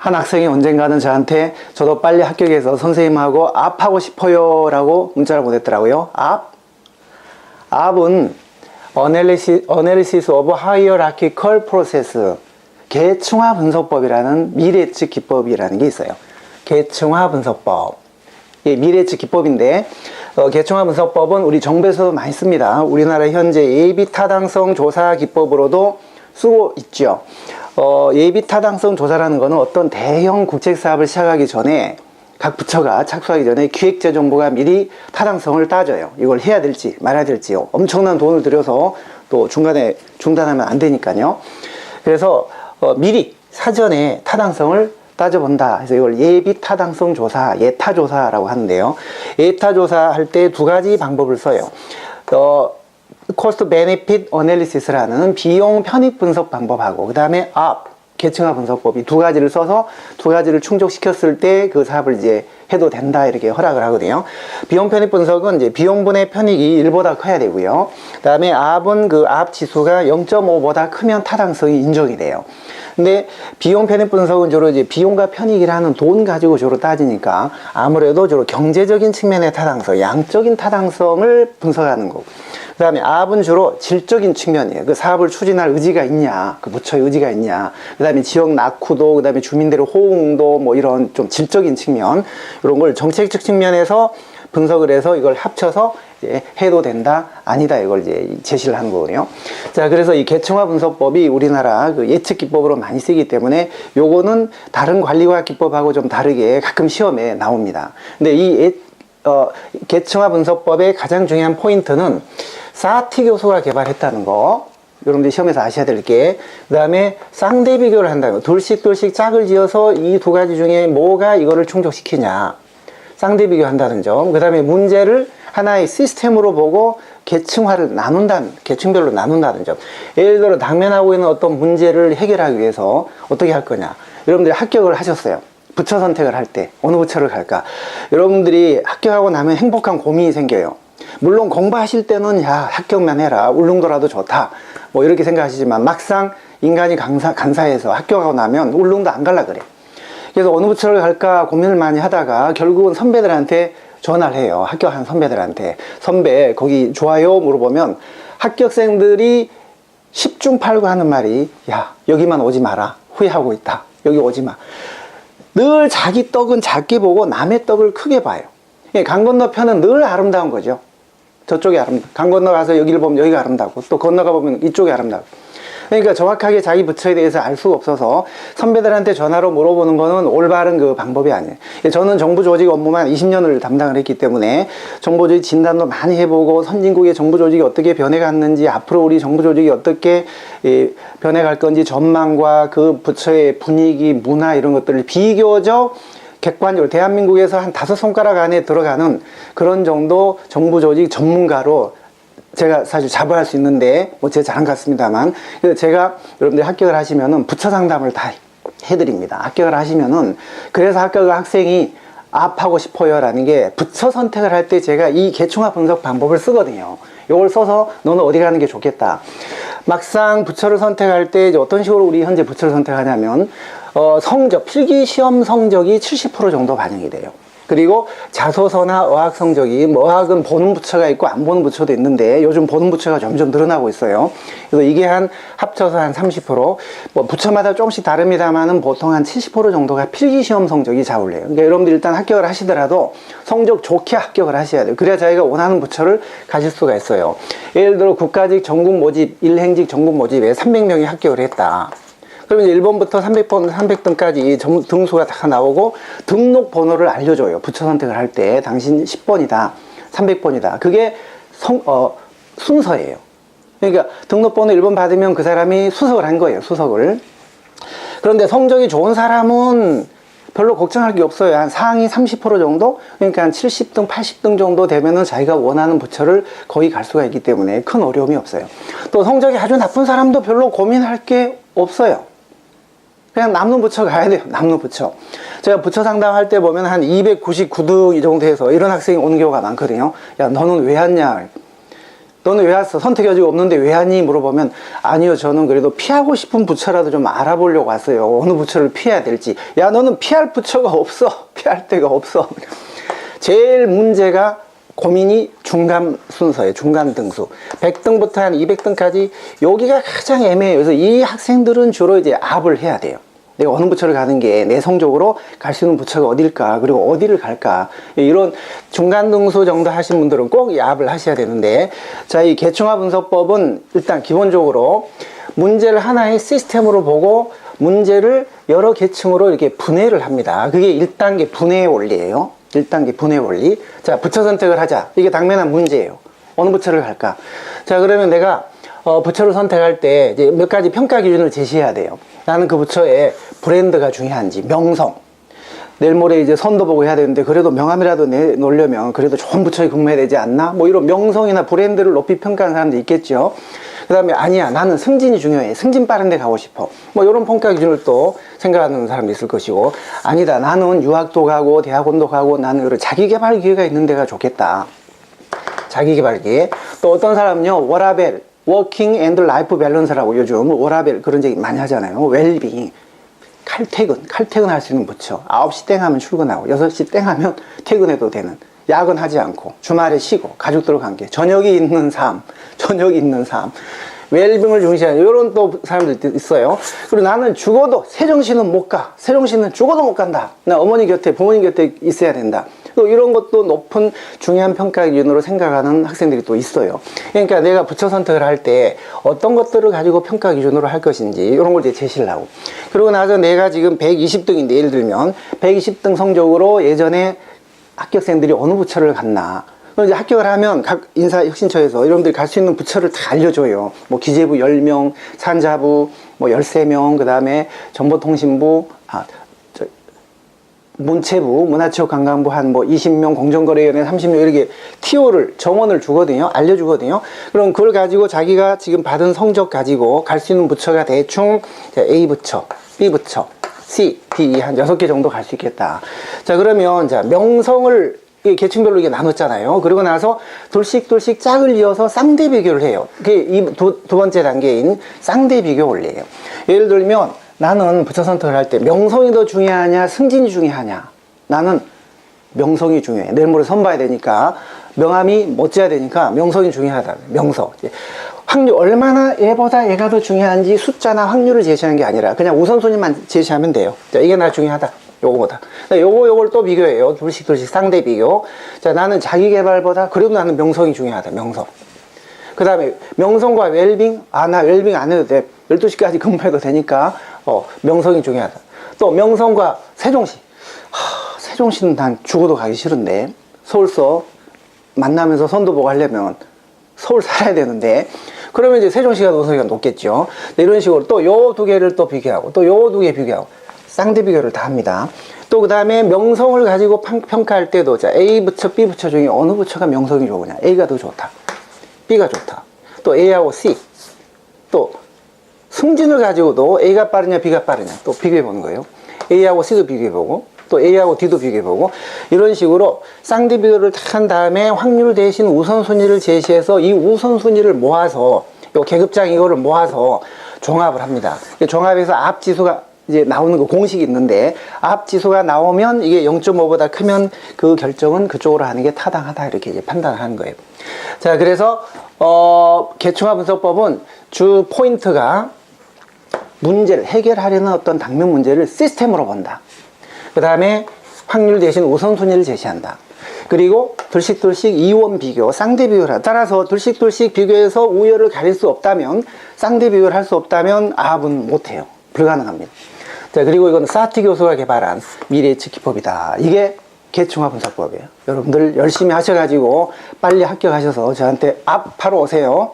한 학생이 언젠가는 저한테 저도 빨리 합격해서 선생님하고 앞하고 싶어요 라고 문자를 보냈더라고요. 앞? 앞은 Analysis, Analysis of Hierarchical Process 계층화 분석법이라는 미래측 기법이라는 게 있어요. 계층화 분석법. 예, 미래측 기법인데 어, 계층화 분석법은 우리 정부에서도 많이 씁니다. 우리나라 현재 예비 타당성 조사 기법으로도 쓰고 있죠. 어, 예비 타당성 조사라는 것은 어떤 대형 국책 사업을 시작하기 전에 각 부처가 착수하기 전에 기획재정부가 미리 타당성을 따져요. 이걸 해야 될지 말아야 될지 엄청난 돈을 들여서 또 중간에 중단하면 안 되니까요. 그래서 어, 미리 사전에 타당성을 따져본다. 그래서 이걸 예비 타당성 조사, 예타 조사라고 하는데요. 예타 조사 할 때 두 가지 방법을 써요. 어, 코스트 베네핏 어널리시스라는 비용 편익 분석 방법하고 그다음에 앞 계층화 분석법 이 두 가지를 써서 두 가지를 충족시켰을 때 그 사업을 이제 해도 된다 이렇게 허락을 하거든요. 비용 편익 분석은 이제 비용분의 편익이 1보다 커야 되고요. 그다음에 압은 그 압 지수가 0.5보다 크면 타당성이 인정이 돼요. 근데 비용 편익 분석은 주로 이제 비용과 편익이라는 돈 가지고 주로 따지니까 아무래도 주로 경제적인 측면의 타당성, 양적인 타당성을 분석하는 거고. 그 다음에 압은 주로 질적인 측면이에요. 그 사업을 추진할 의지가 있냐, 그 부처의 의지가 있냐. 그 다음에 지역 낙후도, 그 다음에 주민들의 호응도, 뭐 이런 좀 질적인 측면, 이런 걸 정책적 측면에서 분석을 해서 이걸 합쳐서 이제 해도 된다, 아니다, 이걸 이제 제시를 하는 거거든요. 자, 그래서 이 계층화 분석법이 우리나라 그 예측 기법으로 많이 쓰기 때문에 요거는 다른 관리화 기법하고 좀 다르게 가끔 시험에 나옵니다. 근데 이 예, 어, 계층화 분석법의 가장 중요한 포인트는 사티 교수가 개발했다는 거. 여러분들이 시험에서 아셔야 될 게. 그 다음에 쌍대 비교를 한다는 거. 둘씩 둘씩 짝을 지어서 이 두 가지 중에 뭐가 이거를 충족시키냐. 쌍대 비교한다는 점. 그 다음에 문제를 하나의 시스템으로 보고 계층화를 나눈다는, 계층별로 나눈다는 점. 예를 들어 당면하고 있는 어떤 문제를 해결하기 위해서 어떻게 할 거냐. 여러분들이 합격을 하셨어요. 부처 선택을 할 때 어느 부처를 갈까? 여러분들이 합격하고 나면 행복한 고민이 생겨요. 물론 공부하실 때는 야 합격만 해라. 울릉도라도 좋다. 뭐 이렇게 생각하시지만 막상 인간이 강사, 간사해서 합격하고 나면 울릉도 안 갈라 그래. 그래서 어느 부처를 갈까 고민을 많이 하다가 결국은 선배들한테 전화를 해요. 합격한 선배들한테. 선배 거기 좋아요? 물어보면 합격생들이 10중 8구 하는 말이 야 여기만 오지 마라. 후회하고 있다. 여기 오지 마늘 자기 떡은 작게 보고 남의 떡을 크게 봐요. 예, 강 건너편은 늘 아름다운 거죠 저쪽이 아름다. 강 건너 가서 여기를 보면 여기가 아름다고 또 건너가 보면 이쪽이 아름다고. 그러니까 정확하게 자기 부처에 대해서 알 수가 없어서 선배들한테 전화로 물어보는 거는 올바른 그 방법이 아니에요. 저는 정부 조직 업무만 20년을 담당을 했기 때문에 정부 조직 진단도 많이 해보고 선진국의 정부 조직이 어떻게 변해갔는지 앞으로 우리 정부 조직이 어떻게 변해갈 건지 전망과 그 부처의 분위기, 문화 이런 것들을 비교적 객관적으로 대한민국에서 한 다섯 손가락 안에 들어가는 그런 정도 정부 조직 전문가로 제가 사실 자부할 수 있는데 뭐 제 자랑 같습니다만 그래서 제가 여러분들이 합격을 하시면은 부처 상담을 다 해드립니다. 합격을 하시면은 그래서 합격을 학생이 압하고 싶어요라는 게 부처 선택을 할 때 제가 이 계층화 분석 방법을 쓰거든요. 이걸 써서 너는 어디 가는 게 좋겠다. 막상 부처를 선택할 때 어떤 식으로 우리 현재 부처를 선택하냐면 어, 성적, 필기 시험 성적이 70% 정도 반영이 돼요. 그리고 자소서나 어학 성적이 뭐 어학은 보는 부처가 있고 안 보는 부처도 있는데 요즘 보는 부처가 점점 늘어나고 있어요. 그래서 이게 한 합쳐서 한 30%, 뭐 부처마다 조금씩 다릅니다만은 보통 한 70% 정도가 필기 시험 성적이 좌우래요. 그러니까 여러분들 일단 합격을 하시더라도 성적 좋게 합격을 하셔야 돼요. 그래야 자기가 원하는 부처를 가질 수가 있어요. 예를 들어 국가직 전국 모집, 일행직 전국 모집에 300명이 합격을 했다. 그러면 1번부터 300번, 300등까지 등수가 다 나오고 등록 번호를 알려줘요. 부처 선택을 할 때 당신 10번이다, 300번이다. 그게 성, 어, 순서예요. 그러니까 등록번호 1번 받으면 그 사람이 수석을 한 거예요. 수석을. 그런데 성적이 좋은 사람은 별로 걱정할 게 없어요. 한 상위 30% 정도? 그러니까 한 70등, 80등 정도 되면은 자기가 원하는 부처를 거의 갈 수가 있기 때문에 큰 어려움이 없어요. 또 성적이 아주 나쁜 사람도 별로 고민할 게 없어요. 그냥 남는 부처 가야 돼요. 남는 부처. 제가 부처 상담할 때 보면 한 299등 이 정도 해서 이런 학생이 오는 경우가 많거든요. 야, 너는 왜 왔냐? 너는 왜 왔어? 선택 여지가 없는데 왜 왔니? 물어보면 아니요 저는 그래도 피하고 싶은 부처라도 좀 알아보려고 왔어요 어느 부처를 피해야 될지 야 너는 피할 부처가 없어 피할 데가 없어 제일 문제가 고민이 중간 순서예요. 중간 등수. 100등부터 한 200등까지 여기가 가장 애매해요. 그래서 이 학생들은 주로 이제 압을 해야 돼요. 내가 어느 부처를 가는 게 내 성적으로 갈 수 있는 부처가 어딜까? 그리고 어디를 갈까? 이런 중간 등수 정도 하신 분들은 꼭이 압을 하셔야 되는데 자이 계층화 분석법은 일단 기본적으로 문제를 하나의 시스템으로 보고 문제를 여러 계층으로 이렇게 분해를 합니다. 그게 1단계 분해의 원리예요 1단계 분해 원리 자 부처 선택을 하자 이게 당면한 문제예요 어느 부처를 갈까 자 그러면 내가 어, 부처를 선택할 때 이제 몇 가지 평가 기준을 제시해야 돼요. 나는 그 부처의 브랜드가 중요한지, 명성. 내일 모레 이제 선도 보고 해야 되는데 그래도 명함이라도 내놓으려면 그래도 좋은 부처에 근무해야 되지 않나? 뭐 이런 명성이나 브랜드를 높이 평가하는 사람도 있겠죠. 그 다음에 아니야 나는 승진이 중요해 승진 빠른 데 가고 싶어 뭐 이런 평가 기준을 또 생각하는 사람도 있을 것이고 아니다 나는 유학도 가고 대학원도 가고 나는 이런 자기 개발 기회가 있는 데가 좋겠다 자기 개발기. 또 어떤 사람은요, 워라벨, 워킹 앤드 라이프 밸런스라고 요즘 워라벨 그런 얘기 많이 하잖아요. 웰빙. 칼퇴근, 칼퇴근할 수 있는 부처. 9시 땡 하면 출근하고, 6시 땡 하면 퇴근해도 되는. 야근하지 않고, 주말에 쉬고, 가족들과 관계, 저녁이 있는 삶, 저녁이 있는 삶. 웰빙을 중시하는 이런 또 사람들 있어요. 그리고 나는 죽어도 세종시는 못 가. 세종시는 죽어도 못 간다. 나 어머니 곁에 부모님 곁에 있어야 된다. 또 이런 것도 높은 중요한 평가 기준으로 생각하는 학생들이 또 있어요. 그러니까 내가 부처 선택을 할 때 어떤 것들을 가지고 평가 기준으로 할 것인지 이런 걸 이제 제시를 하고 그러고 나서 내가 지금 120등인데 예를 들면 120등 성적으로 예전에 합격생들이 어느 부처를 갔나 그럼 이제 합격을 하면 각 인사혁신처에서 여러분들이 갈 수 있는 부처를 다 알려줘요. 뭐 기재부 10명, 산자부 뭐 13명, 그 다음에 정보통신부, 아, 저, 문체부, 문화체육관광부 한 뭐 20명, 공정거래위원회 30명 이렇게 티오를 정원을 주거든요. 알려주거든요. 그럼 그걸 가지고 자기가 지금 받은 성적 가지고 갈 수 있는 부처가 대충 자, A 부처, B 부처, C, D 한 여섯 개 정도 갈 수 있겠다. 자 그러면 자 명성을 이 계층별로 이게 나눴잖아요. 그리고 나서 돌씩돌씩 짝을 이어서 쌍대 비교를 해요. 그게 이두 번째 단계인 쌍대 비교 원리예요. 예를 들면 나는 부처 선택을 할 때 명성이 더 중요하냐, 승진이 중요하냐. 나는 명성이 중요해. 내일 모레 선 봐야 되니까 명함이 멋져야 되니까 명성이 중요하다. 명성. 확률 얼마나 얘보다 얘가 더 중요한지 숫자나 확률을 제시하는 게 아니라 그냥 우선순위만 제시하면 돼요. 자, 이게 나 중요하다. 요거보다. 자, 요거 요걸 또 비교해요. 둘씩 둘씩 상대 비교. 자, 나는 자기 개발보다 그래도 나는 명성이 중요하다. 명성. 그 다음에 명성과 웰빙. 아, 나 웰빙 안 해도 돼. 12시까지 근무해도 되니까 어, 명성이 중요하다. 또 명성과 세종시. 하, 세종시는 난 죽어도 가기 싫은데 서울서 만나면서 선도 보고 하려면 서울 살아야 되는데 그러면 이제 세종시가 노선이가 높겠죠. 네, 이런 식으로 또 요 두 개를 또 비교하고 또 요 두 개 비교하고 쌍대 비교를 다 합니다. 또 그 다음에 명성을 가지고 평, 평가할 때도 자 A 부처, B 부처 중에 어느 부처가 명성이 좋으냐? A가 더 좋다. B가 좋다. 또 A하고 C. 또 승진을 가지고도 A가 빠르냐, B가 빠르냐 또 비교해 보는 거예요. A하고 C도 비교해 보고 또 A하고 D도 비교해 보고 이런 식으로 쌍대 비교를 딱한 다음에 확률 대신 우선순위를 제시해서 이 우선순위를 모아서 요 계급장 이거를 모아서 종합을 합니다. 종합해서 앞 지수가 이제 나오는 거 공식이 있는데 앞 지수가 나오면 이게 0.5보다 크면 그 결정은 그쪽으로 하는 게 타당하다 이렇게 이제 판단하는 거예요. 자, 그래서 어 계층화 분석법은 주 포인트가 문제를 해결하려는 어떤 당면 문제를 시스템으로 본다. 그 다음에 확률 대신 우선순위를 제시한다. 그리고 둘씩둘씩 이원 비교, 쌍대 비교를. 따라서 둘씩둘씩 비교해서 우열을 가릴 수 없다면 쌍대 비교를 할 수 없다면 아합은 못해요. 불가능합니다. 자 그리고 이건 사티 교수가 개발한 미래 예측 기법이다. 이게 계층화 분석법이에요. 여러분들 열심히 하셔가지고 빨리 합격하셔서 저한테 앞 바로 오세요.